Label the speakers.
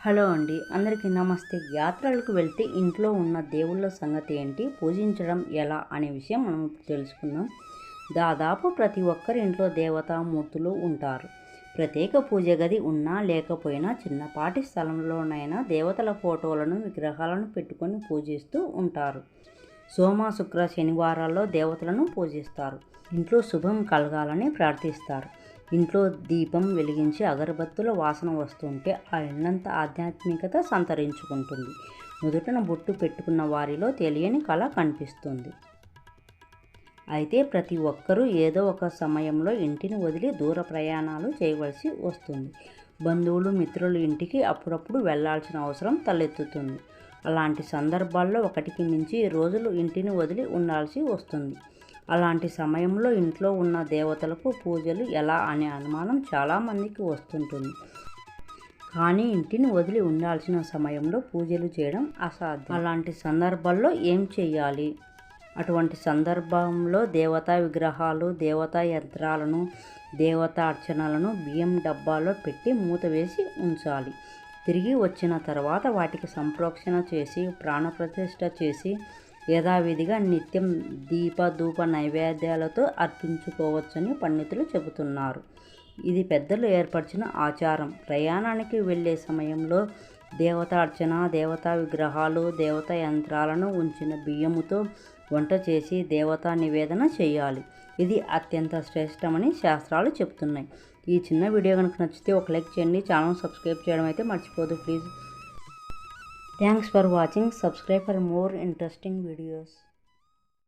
Speaker 1: Hello అండి. అందరికీ నమస్తే. యాత్రలకు వెళ్తే ఇంట్లో ఉన్న దేవుళ్ళ సంగతి ఏంటి? పూజించడం ఎలా అనే విషయం మనం తెలుసుకుందాం. దాదాపు ప్రతి ఒక్కరి ఇంట్లో దేవతామూర్తులు ఉంటారు. ప్రత్యేక పూజ గది ఉన్నా లేకపోయినా చిన్నపాటి స్థలంలోనైనా దేవతల ఫోటోలను విగ్రహాలను పెట్టుకొని పూజిస్తూ ఉంటారు. సోమ శుక్ర శనివారాల్లో దేవతలను పూజిస్తారు. ఇంట్లో శుభం కలగాలని ప్రార్థిస్తారు. ఇంట్లో దీపం వెలిగించి అగరబత్తుల వాసన వస్తుంటే ఆ ఇల్లంతా ఆధ్యాత్మికత సంతరించుకుంటుంది. నుదుటన బొట్టు పెట్టుకున్న వారిలో తెలియని కళ కనిపిస్తుంది. అయితే ప్రతి ఒక్కరూ ఏదో ఒక సమయంలో ఇంటిని వదిలి దూర ప్రయాణాలు చేయవలసి వస్తుంది. బంధువులు మిత్రులు ఇంటికి అప్పుడప్పుడు వెళ్ళాల్సిన అవసరం తలెత్తుతుంది. అలాంటి సందర్భాల్లో ఒకటికి మించి రోజులు ఇంటిని వదిలి ఉండాల్సి వస్తుంది. అలాంటి సమయంలో ఇంట్లో ఉన్న దేవతలకు పూజలు ఎలా అనే అనుమానం చాలామందికి వస్తుంటుంది. కానీ ఇంటిని వదిలి ఉండాల్సిన సమయంలో పూజలు చేయడం అసాధ్యం. అలాంటి సందర్భాల్లో ఏం చేయాలి అటువంటి సందర్భంలో దేవతా విగ్రహాలు దేవతా యంత్రాలను దేవతా అర్చనలను బియ్యం డబ్బాలో పెట్టి మూత వేసి ఉంచాలి. తిరిగి వచ్చిన తర్వాత వాటికి సంప్రోక్షణ చేసి ప్రాణప్రతిష్ఠ చేసి యథావిధిగా నిత్యం దీప ధూప నైవేద్యాలతో అర్పించుకోవచ్చని పండితులు చెబుతున్నారు. ఇది పెద్దలు ఏర్పరిచిన ఆచారం. ప్రయాణానికి వెళ్ళే సమయంలో దేవతార్చన దేవతా విగ్రహాలు దేవతా యంత్రాలను ఉంచిన బియ్యముతో వంట చేసి దేవతా నివేదన చేయాలి. ఇది అత్యంత శ్రేష్టమని శాస్త్రాలు చెప్తున్నాయి ఈ చిన్న వీడియో కనుక నచ్చితే ఒక లైక్ చేయండి. ఛానల్ సబ్స్క్రైబ్ చేయడం అయితే మర్చిపోదు. Please. Thanks for watching. Subscribe for more interesting videos.